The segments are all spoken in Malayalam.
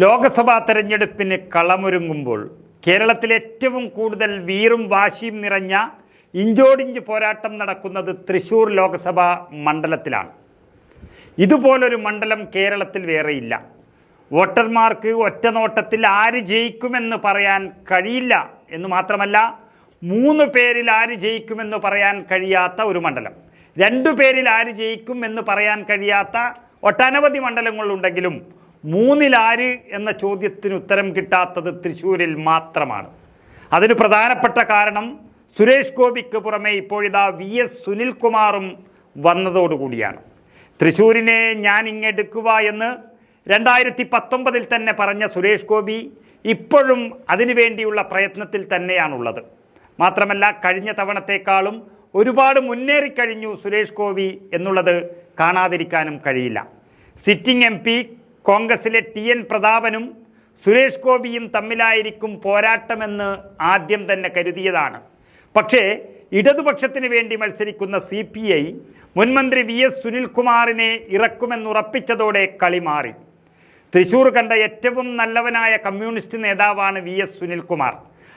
ലോക്സഭാ തെരഞ്ഞെടുപ്പിന് കളമൊരുങ്ങുമ്പോൾ കേരളത്തിൽ ഏറ്റവും കൂടുതൽ വീറും വാശിയും നിറഞ്ഞ ഇഞ്ചോടിഞ്ച് പോരാട്ടം നടക്കുന്നത് തൃശൂർ ലോക്സഭാ മണ്ഡലത്തിലാണ്. ഇതുപോലൊരു മണ്ഡലം കേരളത്തിൽ വേറെയില്ല. വോട്ടർമാർക്ക് ഒറ്റ നോട്ടത്തിൽ ആര് ജയിക്കുമെന്ന് പറയാൻ കഴിയില്ല എന്ന് മാത്രമല്ല മൂന്ന് പേരിൽ ആര് ജയിക്കുമെന്ന് പറയാൻ കഴിയാത്ത ഒരു മണ്ഡലം. രണ്ടു പേരിൽ ആര് ജയിക്കും എന്ന് പറയാൻ കഴിയാത്ത ഒട്ടനവധി മണ്ഡലങ്ങളുണ്ടെങ്കിലും മൂന്നിൽ ആര് എന്ന ചോദ്യത്തിന് ഉത്തരം കിട്ടാത്തത് തൃശ്ശൂരിൽ മാത്രമാണ്. അതിന് പ്രധാനപ്പെട്ട കാരണം സുരേഷ് ഗോപിക്ക് പുറമെ ഇപ്പോഴിതാ വി എസ് സുനിൽകുമാറും വന്നതോടുകൂടിയാണ് തൃശ്ശൂരിനെ ഞാൻ ഇങ്ങെടുക്കുക എന്ന് രണ്ടായിരത്തി പത്തൊമ്പതിൽ തന്നെ പറഞ്ഞ സുരേഷ് ഗോപി ഇപ്പോഴും അതിനുവേണ്ടിയുള്ള പ്രയത്നത്തിൽ തന്നെയാണുള്ളത്. മാത്രമല്ല കഴിഞ്ഞ തവണത്തേക്കാളും ഒരുപാട് മുന്നേറിക്കഴിഞ്ഞു സുരേഷ് ഗോപി എന്നുള്ളത് കാണാതിരിക്കാനും കഴിയില്ല. സിറ്റിംഗ് എം കോൺഗ്രസിലെ ടി എൻ പ്രതാപനും സുരേഷ് ഗോപിയും തമ്മിലായിരിക്കും പോരാട്ടമെന്ന് ആദ്യം തന്നെ കരുതിയതാണ്. പക്ഷേ ഇടതുപക്ഷത്തിന് വേണ്ടി മത്സരിക്കുന്ന സി പി ഐ മുൻമന്ത്രി വി എസ് സുനിൽകുമാറിനെ ഇറക്കുമെന്നുറപ്പിച്ചതോടെ കളി മാറി. തൃശൂർ കണ്ട ഏറ്റവും നല്ലവനായ കമ്മ്യൂണിസ്റ്റ് നേതാവാണ് വി എസ് സുനിൽകുമാർ.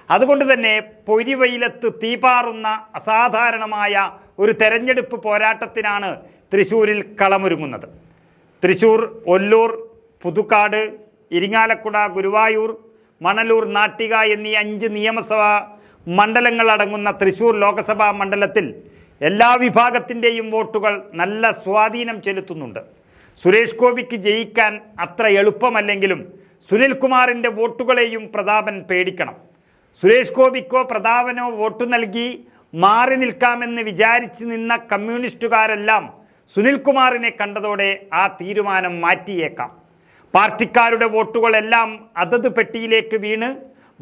അതുകൊണ്ട് തന്നെ പൊരിവെയിലത്ത് തീപാറുന്ന അസാധാരണമായ ഒരു തെരഞ്ഞെടുപ്പ് പോരാട്ടത്തിനാണ് തൃശൂരിൽ കളമൊരുങ്ങുന്നത്. തൃശൂർ ഒല്ലൂർ പുതുക്കാട് ഇരിങ്ങാലക്കുട ഗുരുവായൂർ മണലൂർ നാട്ടിക എന്നീ അഞ്ച് നിയമസഭാ മണ്ഡലങ്ങൾ അടങ്ങുന്ന തൃശൂർ ലോക്സഭാ മണ്ഡലത്തിൽ എല്ലാ വിഭാഗത്തിന്റെയും വോട്ടുകൾ നല്ല സ്വാധീനം ചെലുത്തുന്നുണ്ട്. സുരേഷ് ഗോപിക്ക് ജയിക്കാൻ അത്ര എളുപ്പമല്ലെങ്കിലും സുനിൽകുമാറിന്റെ വോട്ടുകളെയും പ്രതാപൻ പേടിക്കണം. സുരേഷ് ഗോപിക്കോ പ്രതാപനോ വോട്ട് നൽകി മാറി നിൽക്കാമെന്ന് വിചാരിച്ച് നിന്ന കമ്മ്യൂണിസ്റ്റുകാരെല്ലാം സുനിൽകുമാറിനെ കണ്ടതോടെ ആ തീരുമാനം മാറ്റിയേക്കാം. പാർട്ടിക്കാരുടെ വോട്ടുകളെല്ലാം അതത് പെട്ടിയിലേക്ക് വീണ്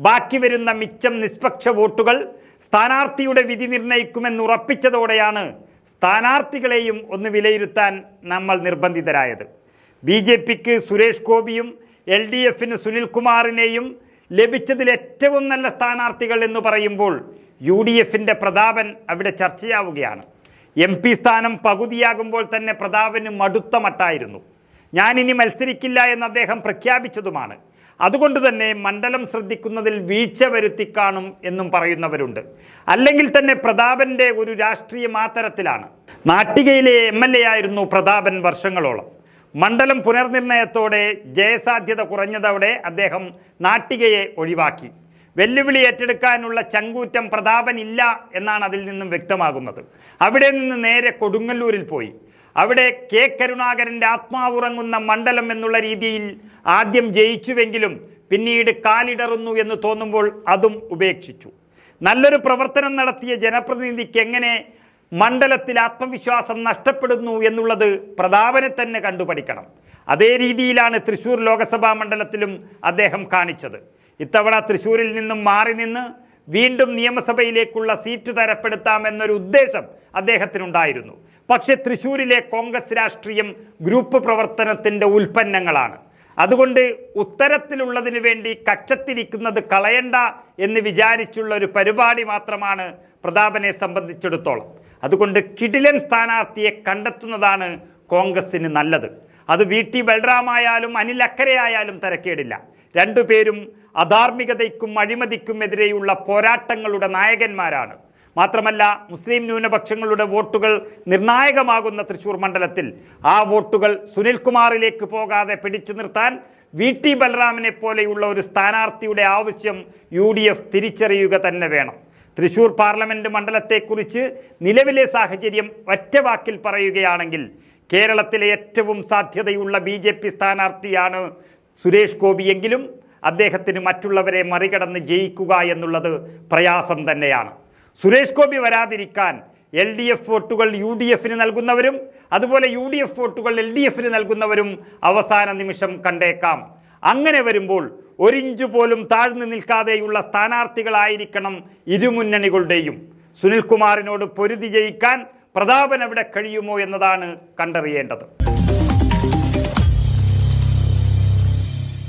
ബാക്കി വരുന്ന മിച്ചം നിഷ്പക്ഷ വോട്ടുകൾ സ്ഥാനാർത്ഥിയുടെ വിധി നിർണയിക്കുമെന്ന് ഉറപ്പിച്ചതോടെയാണ് സ്ഥാനാർത്ഥികളെയും ഒന്ന് വിലയിരുത്താൻ നമ്മൾ നിർബന്ധിതരായത്. ബി ജെ പിക്ക് സുരേഷ് ഗോപിയും എൽ ഡി എഫിന് സുനിൽകുമാറിനെയും ലഭിച്ചതിൽ ഏറ്റവും നല്ല സ്ഥാനാർത്ഥികൾ എന്ന് പറയുമ്പോൾ യു ഡി എഫിന്റെ പ്രതാപൻ അവിടെ ചർച്ചയാവുകയാണ്. എം പി സ്ഥാനം പകുതിയാകുമ്പോൾ തന്നെ പ്രതാപന് മടുത്ത മട്ടായിരുന്നു. ഞാനിനി മത്സരിക്കില്ല എന്ന് അദ്ദേഹം പ്രഖ്യാപിച്ചതുമാണ്. അതുകൊണ്ട് തന്നെ മണ്ഡലം ശ്രദ്ധിക്കുന്നതിൽ വീഴ്ച വരുത്തി കാണും എന്നും പറയുന്നവരുണ്ട്. അല്ലെങ്കിൽ തന്നെ പ്രതാപന്റെ ഒരു രാഷ്ട്രീയ മാത്തരത്തിലാണ്. നാട്ടികയിലെ എം എൽ എ ആയിരുന്നു പ്രതാപൻ വർഷങ്ങളോളം. മണ്ഡലം പുനർനിർണയത്തോടെ ജയസാധ്യത കുറഞ്ഞതോടെ അദ്ദേഹം നാട്ടികയെ ഒഴിവാക്കി. വെല്ലുവിളി ഏറ്റെടുക്കാനുള്ള ചങ്കൂറ്റം പ്രതാപൻ ഇല്ല എന്നാണ് അതിൽ നിന്നും വ്യക്തമാകുന്നത്. അവിടെ നിന്ന് നേരെ കൊടുങ്ങല്ലൂരിൽ പോയി. അവിടെ കെ കരുണാകരന്റെ ആത്മാവുറങ്ങുന്ന മണ്ഡലം എന്നുള്ള രീതിയിൽ ആദ്യം ജയിച്ചുവെങ്കിലും പിന്നീട് കാലിടറുന്നു എന്ന് തോന്നുമ്പോൾ അതും ഉപേക്ഷിച്ചു. നല്ലൊരു പ്രവർത്തനം നടത്തിയ ജനപ്രതിനിധിക്ക് എങ്ങനെ മണ്ഡലത്തിൽ ആത്മവിശ്വാസം നഷ്ടപ്പെടുന്നു എന്നുള്ളത് പ്രതാപനെ തന്നെ കണ്ടുപഠിക്കണം. അതേ രീതിയിലാണ് തൃശ്ശൂർ ലോക്സഭാ മണ്ഡലത്തിലും അദ്ദേഹം കാണിച്ചത്. ഇത്തവണ തൃശ്ശൂരിൽ നിന്നും മാറി നിന്ന് വീണ്ടും നിയമസഭയിലേക്കുള്ള സീറ്റ് തരപ്പെടുത്താമെന്നൊരു ഉദ്ദേശം അദ്ദേഹത്തിനുണ്ടായിരുന്നു. പക്ഷേ തൃശൂരിലെ കോൺഗ്രസ് രാഷ്ട്രീയം ഗ്രൂപ്പ് പ്രവർത്തനത്തിന്റെ ഉൽപ്പന്നങ്ങളാണ്. അതുകൊണ്ട് ഉത്തരത്തിലുള്ളതിന് വേണ്ടി കക്ഷത്തിരിക്കുന്നത് കളയണ്ട എന്ന് വിചാരിച്ചുള്ള ഒരു പരിപാടി മാത്രമാണ് പ്രതാപനെ സംബന്ധിച്ചിടത്തോളം. അതുകൊണ്ട് കിടിലൻ സ്ഥാനാർത്ഥിയെ കണ്ടെത്തുന്നതാണ് കോൺഗ്രസിന് നല്ലത്. അത് വി ടി ബൽറാമായാലും അനിൽ അക്കരയായാലും തിരക്കേടില്ല. രണ്ടുപേരും അധാർമികതയ്ക്കും അഴിമതിക്കും എതിരെയുള്ള പോരാട്ടങ്ങളുടെ നായകന്മാരാണ്. മാത്രമല്ല മുസ്ലിം ന്യൂനപക്ഷങ്ങളുടെ വോട്ടുകൾ നിർണായകമാകുന്ന തൃശൂർ മണ്ഡലത്തിൽ. ആ വോട്ടുകൾ സുനിൽകുമാറിലേക്ക് പോകാതെ പിടിച്ചു നിർത്താൻ വി ടി ബലറാമിനെ പോലെയുള്ള ഒരു സ്ഥാനാർത്ഥിയുടെ ആവശ്യം യു ഡി എഫ് തിരിച്ചറിയുക തന്നെ വേണം. തൃശൂർ പാർലമെന്റ് മണ്ഡലത്തെക്കുറിച്ച് നിലവിലെ സാഹചര്യം ഒറ്റ വാക്കിൽ പറയുകയാണെങ്കിൽ കേരളത്തിലെ ഏറ്റവും സാധ്യതയുള്ള ബി സ്ഥാനാർത്ഥിയാണ് സുരേഷ് ഗോപിയെങ്കിലും അദ്ദേഹത്തിന് മറ്റുള്ളവരെ മറികടന്ന് ജയിക്കുക എന്നുള്ളത് പ്രയാസം തന്നെയാണ്. സുരേഷ് ഗോപി വരാതിരിക്കാൻ എൽ ഡി എഫ് വോട്ടുകൾ യു ഡി എഫിന് നൽകുന്നവരും അതുപോലെ യു ഡി എഫ് വോട്ടുകൾ എൽ ഡി എഫിന് നൽകുന്നവരും അവസാന നിമിഷം കണ്ടേക്കാം. അങ്ങനെ വരുമ്പോൾ ഒരിഞ്ച് പോലും താഴ്ന്നു നിൽക്കാതെയുള്ള സ്ഥാനാർത്ഥികളായിരിക്കണം ഇരുമുന്നണികളുടെയും. സുനിൽകുമാറിനോട് പൊരുതി ജയിക്കാൻ പ്രതാപൻ അവിടെ കഴിയുമോ എന്നതാണ് കണ്ടറിയേണ്ടത്.